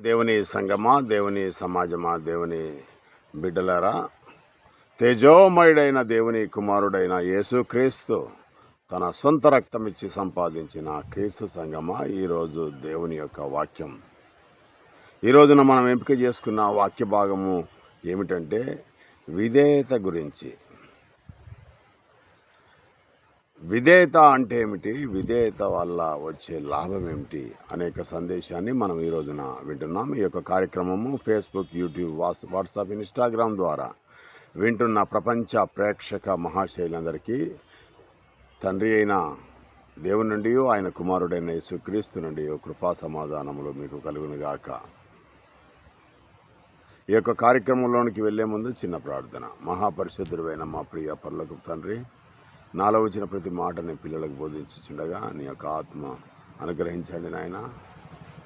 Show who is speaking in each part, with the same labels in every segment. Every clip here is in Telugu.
Speaker 1: దేవుని సంగమా దేవుని సమాజమా దేవుని బిడ్డలారా? తేజోమయుడైన దేవుని కుమారుడైన యేసుక్రీస్తు తన సొంత రక్తం ఇచ్చి సంపాదించిన క్రీస్తు సంగమా ఈరోజు దేవుని యొక్క వాక్యం. ఈ రోజున మనం ఎంపిక చేసుకున్న వాక్య భాగము ఏమిటంటే విధేయత గురించి. విధేయత అంటే ఏమిటి? విధేయత వల్ల వచ్చే లాభం ఏమిటి? అనేక సందేశాన్ని మనం ఈ రోజున వింటున్నాం. ఈ యొక్క కార్యక్రమము Facebook YouTube whats WhatsApp Instagram ద్వారా వింటున్న ప్రపంచ ప్రేక్షక మహాశైలందరికీ తండ్రి అయిన దేవుని నుండి ఆయన కుమారుడైన యేసుక్రీస్తు నుండి కృపా సమాధానములు మీకు కలుగునుగాక. ఈ యొక్క కార్యక్రమంలోనికి వెళ్ళే ముందు చిన్న ప్రార్థన. మహాపరిశుద్ధుడైన మా ప్రియ పర్లకు తండ్రి నాలో వచ్చిన ప్రతి మాటని పిల్లలకు బోధించుచుండగా నీ యొక్క ఆత్మ అనుగ్రహించండి నాయన.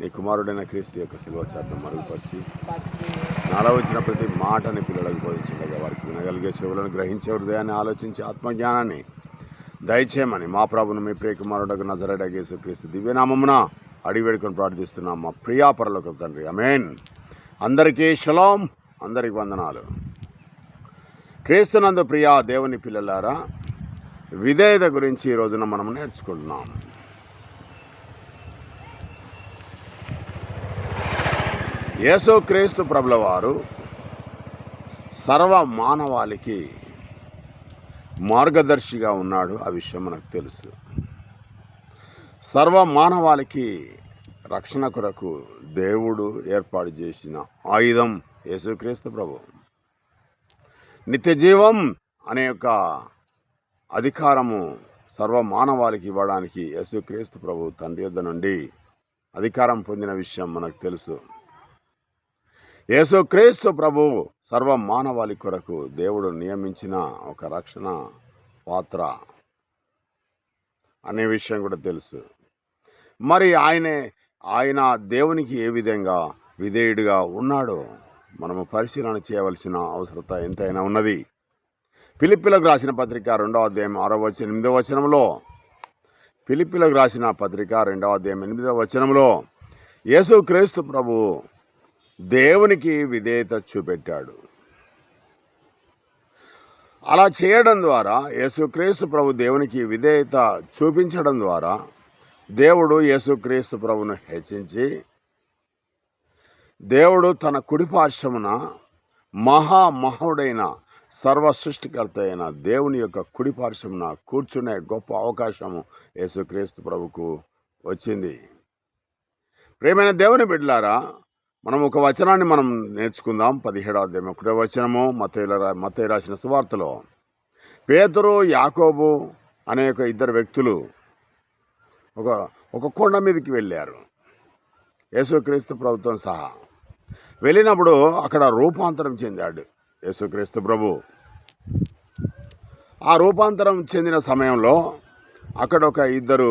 Speaker 1: నీ కుమారుడైన క్రీస్తు యొక్క శిల్వచారణ మరుగుపరిచి నాలో వచ్చిన ప్రతి మాటని పిల్లలకు బోధించుండగా వారికి వినగలిగే చెవులను గ్రహించే హృదయాన్ని ఆలోచించి ఆత్మజ్ఞానాన్ని దయచేయమని మా ప్రభును మీ ప్రియ కుమారుడకు నజరడగేసు క్రీస్తు దివ్యనామమున అడిగి వేడుకొని ప్రార్థిస్తున్నాం. మా ప్రియాపరలోకి తండ్రి. అమేన్ అందరికీ షలోం. అందరికి వందనాలు. క్రీస్తునందు ప్రియా దేవుని పిల్లలారా విధేయత గురించి ఈ రోజున మనం నేర్చుకుంటున్నాం. యేసు క్రీస్తు ప్రభుల వారు సర్వ మానవాళికి మార్గదర్శిగా ఉన్నాడు. ఆ విషయం మనకు తెలుసు. సర్వ మానవాళికి రక్షణ కొరకు దేవుడు ఏర్పాటు చేసిన ఆయుధం యేసుక్రీస్తు ప్రభు. నిత్యజీవం అనే యొక్క అధికారము సర్వ మానవాళికి ఇవ్వడానికి యేసుక్రీస్తు ప్రభు తండ్రి యొద్ద నుండి అధికారం పొందిన విషయం మనకు తెలుసు. యేసుక్రీస్తు ప్రభు సర్వ మానవాళి కొరకు దేవుడు నియమించిన ఒక రక్షణ పాత్ర అనే విషయం కూడా తెలుసు. మరి ఆయనే ఆయన దేవునికి ఏ విధంగా విధేయుడిగా ఉన్నాడో మనము పరిశీలన చేయవలసిన అవసరత ఎంతైనా ఉన్నది. పిలిపిలకు రాసిన పత్రిక రెండవ అధ్యాయం ఆరో వచనం ఎనిమిదవ వచనంలో. పిలిపిలకు రాసిన పత్రిక రెండవ అధ్యాయం ఎనిమిదవ వచనంలో. యేసు క్రీస్తు ప్రభు దేవునికి విధేయత చూపెట్టాడు. అలా చేయడం ద్వారా యేసుక్రీస్తు ప్రభు దేవునికి విధేయత చూపించడం ద్వారా దేవుడు యేసుక్రీస్తు ప్రభును హెచ్చించి దేవుడు తన కుడిపార్శ్వమున మహామహుడైన సర్వ సృష్టికర్త అయిన దేవుని యొక్క కుడి పార్శ్వమున కూర్చునే గొప్ప అవకాశము యేసుక్రీస్తు ప్రభుకు వచ్చింది. ప్రేమైన దేవుని బిడ్డలారా మనం ఒక వచనాన్ని మనం నేర్చుకుందాం. పదిహేడో అధ్యాయం ఒకటో వచనము మతేల మతయ్య రాసిన సువార్తలో. పేతురు యాకోబు అనే ఒక ఇద్దరు వ్యక్తులు ఒక ఒక కొండ మీదకి వెళ్ళారు. యేసుక్రీస్తు ప్రభుత్వం సహా. వెళ్ళినప్పుడు అక్కడ రూపాంతరం చెందాడు. యేసుక్రీస్తు ప్రభు. ఆ రూపాంతరం చెందిన సమయంలో అక్కడ ఒక ఇద్దరు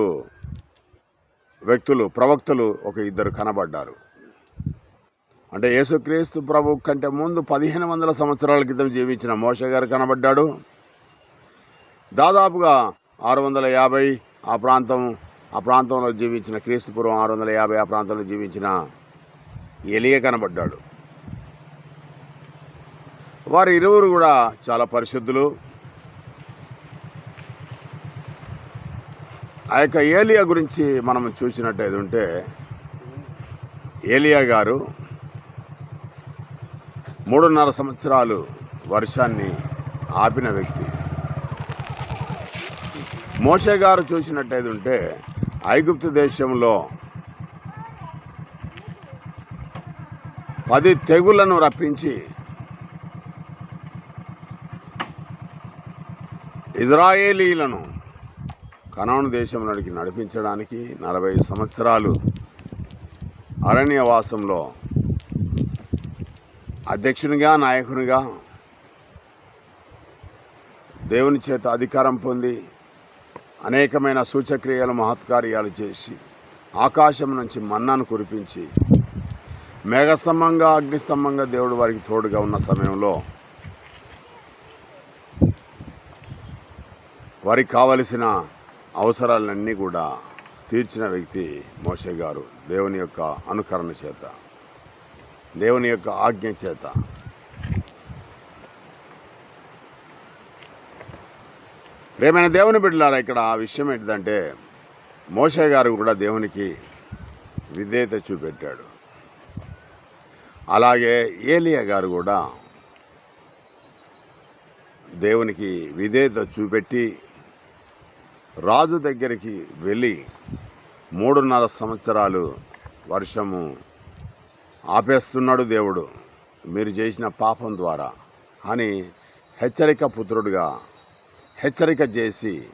Speaker 1: వ్యక్తులు ప్రవక్తలు ఒక ఇద్దరు కనబడ్డారు. అంటే యేసుక్రీస్తు ప్రభు కంటే ముందు పదిహేను వందల సంవత్సరాల క్రితం జీవించిన మోష గారు కనబడ్డాడు. దాదాపుగా ఆరు వందల యాభై ఆ ప్రాంతం ఆ ప్రాంతంలో జీవించిన క్రీస్తుపూర్వం ఆరు వందల యాభై ఆ ప్రాంతంలో జీవించిన ఎలియ కనబడ్డాడు. వారు ఇరువురు కూడా చాలా పరిశుద్ధులు. ఆ యొక్క ఏలియా గురించి మనం చూసినట్టయితే ఉంటే ఏలియా గారు మూడున్నర సంవత్సరాలు వర్షాన్ని ఆపిన వ్యక్తి. మోషే గారు చూసినట్టయితే ఉంటే ఐగుప్తు దేశంలో పది తెగులను రప్పించి ఇజ్రాయేలీలను కనాను దేశంలోనికి నడిపించడానికి నలభై సంవత్సరాలు అరణ్యవాసంలో అధ్యక్షునిగా నాయకునిగా దేవుని చేత అధికారం పొంది అనేకమైన సూచక్రియలు మహత్కార్యాలు చేసి ఆకాశం నుంచి మన్నాను కురిపించి మేఘస్తంభంగా అగ్నిస్తంభంగా దేవుడు వారికి తోడుగా ఉన్న సమయంలో వారికి కావలసిన అవసరాలన్నీ కూడా తీర్చిన వ్యక్తి మోషే గారు దేవుని యొక్క అనుకరణ చేత దేవుని యొక్క ఆజ్ఞ చేత. ప్రేమైన దేవుని బిడ్డలారా ఇక్కడ ఆ విషయం ఏంటిదంటే మోషే గారు కూడా దేవునికి విధేయత చూపెట్టాడు. అలాగే ఏలియా గారు కూడా దేవునికి విధేయత చూపెట్టి రాజు దగ్గరికి వెళ్ళి మూడున్నర సంవత్సరాలు వర్షము ఆపేస్తున్నాడు దేవుడు. మీరు చేసిన పాపం ద్వారా అని హెచ్చరిక పుత్రుడుగా హెచ్చరిక చేసి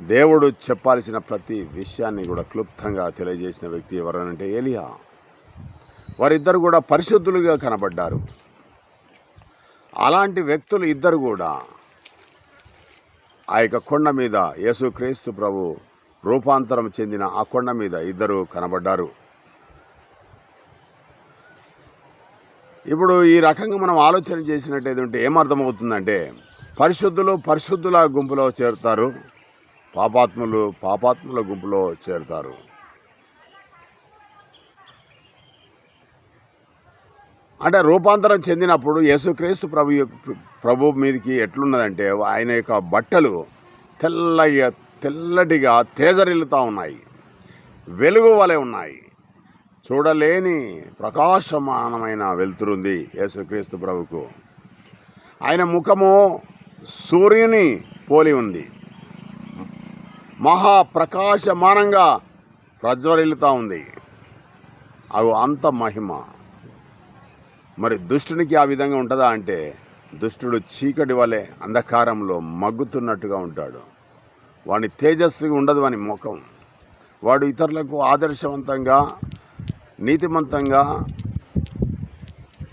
Speaker 1: దేవుడు చెప్పాల్సిన ప్రతి విషయాన్ని కూడా క్లుప్తంగా తెలియజేసిన వ్యక్తి ఎవరనంటే ఏలియా. వారిద్దరు కూడా పరిశుద్ధులుగా కనబడ్డారు. అలాంటి వ్యక్తులు ఇద్దరు కూడా ఆ యొక్క కొండ మీద యేసుక్రీస్తు ప్రభు రూపాంతరం చెందిన ఆ కొండ మీద ఇద్దరు కనబడ్డారు. ఇప్పుడు ఈ రకంగా మనం ఆలోచన చేసినట్టయితే ఏమర్థమవుతుందంటే పరిశుద్ధులు పరిశుద్ధుల గుంపులో చేరుతారు పాపాత్ములు పాపాత్ముల గుంపులో చేరుతారు. అంటే రూపాంతరం చెందినప్పుడు యేసుక్రీస్తు ప్రభు ప్రభు మీదకి ఎట్లున్నదంటే ఆయన యొక్క బట్టలు తెల్లగా తెల్లటిగా తేజరిల్లుతూ ఉన్నాయి. వెలుగు వలె ఉన్నాయి. చూడలేని ప్రకాశమానమైన వెలుతురుంది యేసుక్రీస్తు ప్రభుకు. ఆయన ముఖము సూర్యుని పోలి ఉంది. మహాప్రకాశమానంగా ప్రజ్వరిల్లుతూ ఉంది. అవి అంత మహిమ. మరి దుష్టునికి ఆ విధంగా ఉంటుందా అంటే దుష్టుడు చీకటి వలె అంధకారంలో మగ్గుతున్నట్టుగా ఉంటాడు. వాని తేజస్సుగా ఉండదు అని ముఖం. వాడు ఇతరులకు ఆదర్శవంతంగా నీతిమంతంగా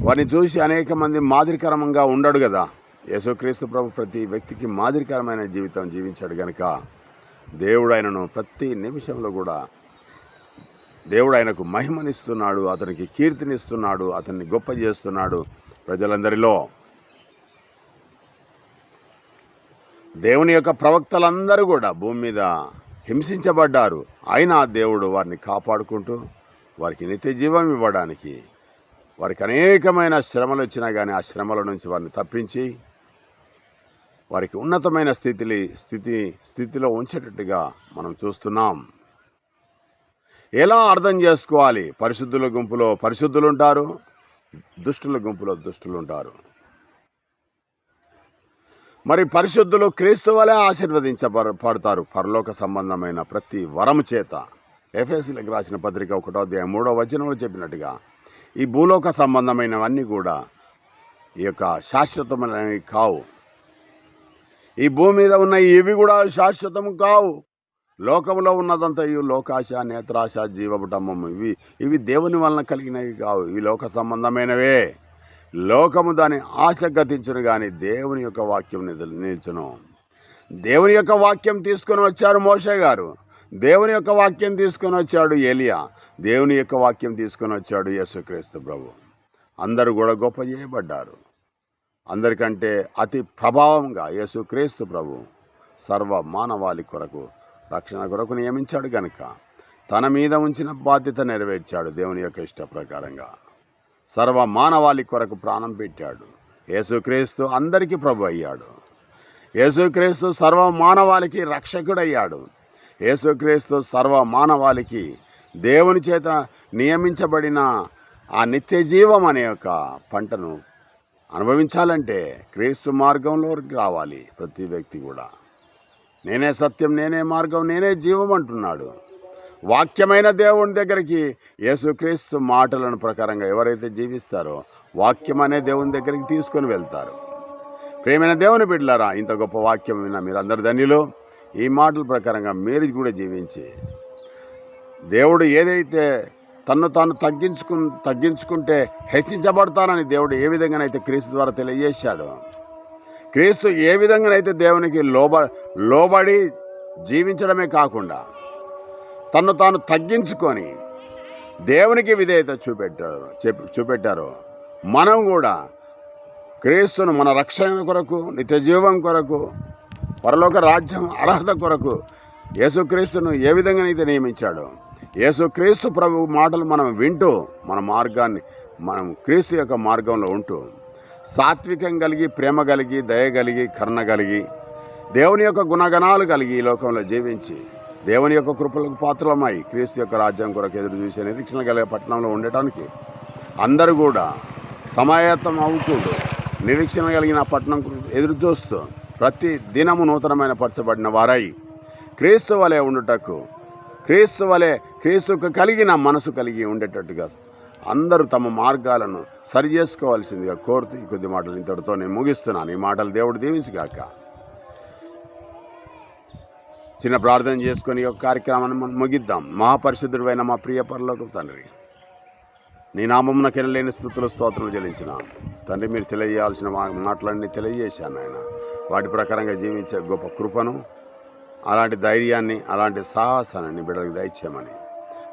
Speaker 1: వారిని చూసి అనేక మంది మాదిరికరంగా ఉండడు కదా యేసుక్రీస్తు ప్రభు ప్రతి వ్యక్తికి మాదిరికరమైన జీవితం జీవించాడు కనుక దేవుడు ఆయనను ప్రతి నిమిషంలో కూడా దేవుడు ఆయనకు మహిమనిస్తున్నాడు అతనికి కీర్తినిస్తున్నాడు అతన్ని గొప్ప చేస్తున్నాడు ప్రజలందరిలో. దేవుని యొక్క ప్రవక్తలందరూ కూడా భూమి మీద హింసించబడ్డారు. అయినా దేవుడు వారిని కాపాడుకుంటూ వారికి నిత్య జీవం ఇవ్వడానికి వారికి అనేకమైన శ్రమలు వచ్చినా కానీ ఆ శ్రమల నుంచి వారిని తప్పించి వారికి ఉన్నతమైన స్థితిని స్థితి స్థితిలో ఉంచేటట్టుగా మనం చూస్తున్నాం. ఎలా అర్థం చేసుకోవాలి? పరిశుద్ధుల గుంపులో పరిశుద్ధులు ఉంటారు దుష్టుల గుంపులో దుష్టులు ఉంటారు మరి పరిశుద్ధులు క్రీస్తు వలె ఆశీర్వదించబడతారు. పరలోక సంబంధమైన ప్రతి వరము చేత. ఎఫ్ఎస్సీలకు రాసిన పత్రిక ఒకటో అధ్యాయం మూడో వచనంలో చెప్పినట్టుగా ఈ భూలోక సంబంధమైనవన్నీ కూడా ఈ యొక్క శాశ్వతమైనవి కావు. ఈ భూమి మీద ఉన్న ఇవి కూడా శాశ్వతం కావు. లోకంలో ఉన్నదంతా ఇవి లోకాశ నేత్రాశ జీవపుటమ్మము ఇవి ఇవి దేవుని వలన కలిగినవి కావు. ఇవి లోక సంబంధమైనవే. లోకము దాని ఆశ గతించును కానీ దేవుని యొక్క వాక్యం నిధులు నిల్చును. దేవుని యొక్క వాక్యం తీసుకొని వచ్చారు మోషే గారు. దేవుని యొక్క వాక్యం తీసుకొని వచ్చాడు ఏలియా. దేవుని యొక్క వాక్యం తీసుకొని వచ్చాడు యేసుక్రీస్తు ప్రభు. అందరూ కూడా గొప్ప చేయబడ్డారు. అందరికంటే అతి ప్రభావంగా యేసుక్రీస్తు ప్రభు సర్వ మానవాళి కొరకు రక్షణ కొరకు నియమించాడు గనుక తన మీద ఉంచిన బాధ్యత నెరవేర్చాడు దేవుని యొక్క ఇష్ట ప్రకారంగా. సర్వ మానవాళి కొరకు ప్రాణం పెట్టాడు. యేసుక్రీస్తు అందరికీ ప్రభు అయ్యాడు. యేసుక్రీస్తు సర్వ మానవాళికి రక్షకుడయ్యాడు. యేసుక్రీస్తు సర్వ మానవాళికి దేవుని చేత నియమించబడిన ఆ నిత్య జీవం అనే యొక్క పంటను అనుభవించాలంటే క్రీస్తు మార్గంలోకి రావాలి ప్రతి వ్యక్తి కూడా. నేనే సత్యం నేనే మార్గం నేనే జీవం అంటున్నాడు. వాక్యమైన దేవుని దగ్గరికి యేసుక్రీస్తు మాటలను ప్రకారంగా ఎవరైతే జీవిస్తారో వాక్యం అనే దేవుని దగ్గరికి తీసుకొని వెళ్తారు. ప్రేమైన దేవుని బిడ్డలారా ఇంత గొప్ప వాక్యం విన్న మీరు అందరు ధన్యులు. ఈ మాటల ప్రకారంగా మీరు కూడా జీవించి దేవుడు ఏదైతే తన్ను తాను తగ్గించుకు తగ్గించుకుంటే హెచ్చించబడతానని దేవుడు ఏ విధంగానైతే క్రీస్తు ద్వారా తెలియజేశాడు క్రీస్తు ఏ విధంగానైతే దేవునికి లోబ లోబడి జీవించడమే కాకుండా తను తాను తగ్గించుకొని దేవునికి విధేయత చూపెట్టారు చూపెట్టారు. మనం కూడా క్రీస్తును మన రక్షణ కొరకు నిత్య జీవం కొరకు పరలోక రాజ్యం అర్హత కొరకు యేసుక్రీస్తును ఏ విధంగానైతే నియమించాడో యేసుక్రీస్తు ప్రభు మాటలు మనం వింటూ మన మార్గాన్ని మనం క్రీస్తు యొక్క మార్గంలో ఉంటూ సాత్వికం కలిగి ప్రేమ కలిగి దయ కలిగి కరుణ కలిగి దేవుని యొక్క గుణగణాలు కలిగి ఈ లోకంలో జీవించి దేవుని యొక్క కృపలకు పాత్రలమై క్రీస్తు యొక్క రాజ్యం కొరకు ఎదురు చూసే నిరీక్షణ కలిగే పట్టణంలో ఉండటానికి అందరూ కూడా సమాయత్తం అవుతుండు నిరీక్షణ కలిగిన పట్టణం ఎదురు చూస్తూ ప్రతి దినము నూతనమైన పరచబడిన వారై క్రీస్తు వలె ఉండుటకు క్రీస్తు వలె క్రీస్తుకు కలిగిన మనసు కలిగి ఉండేటట్టుగా అందరూ తమ మార్గాలను సరిచేసుకోవాల్సిందిగా కోరుతూ ఈ కొద్ది మాటలు ఇంతటితో నేను ముగిస్తున్నాను. ఈ మాటలు దేవుడు దీవించుగాక. చిన్న ప్రార్థన చేసుకొని ఒక యొక్క కార్యక్రమాన్ని మనం ముగిద్దాం. మహాపరిశుద్ధుడైన మా ప్రియ పరలోక తండ్రి నీ నామమున కెనలేని స్థుతులు స్తోత్రం చెల్లించిన. తండ్రి మీరు తెలియజేయాల్సిన మాటలన్నీ తెలియజేశాను ఆయన. వాటి ప్రకారంగా జీవించే గొప్ప కృపను అలాంటి ధైర్యాన్ని అలాంటి సాహసాన్ని బిడ్డలకు దయచేయమని.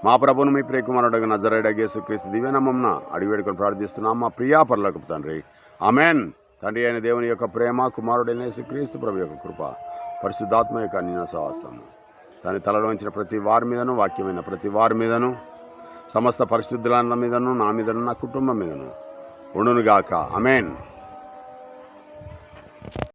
Speaker 1: మా ప్రభును మీ ప్రియకుమారుడు నజరేడగేసు క్రీస్తు దివ్యనమ్మన అడిగివేడుకొని ప్రార్థిస్తున్నాం. మా ప్రియా పరలోకపు తండ్రి. అమెన్ తండ్రి అయిన దేవుని యొక్క ప్రేమ కుమారుడైన క్రీస్తు ప్రభు యొక్క కృప. పరిశుద్ధాత్మ యొక్క నిన్న సహవాసము. దాన్ని తలలోంచిన ప్రతి వారి మీదను వాక్యమైన ప్రతి వారి మీదను సమస్త పరిశుద్ధుల మీదను నా మీదను నా కుటుంబం మీదను ఉండునుగాక. అమెన్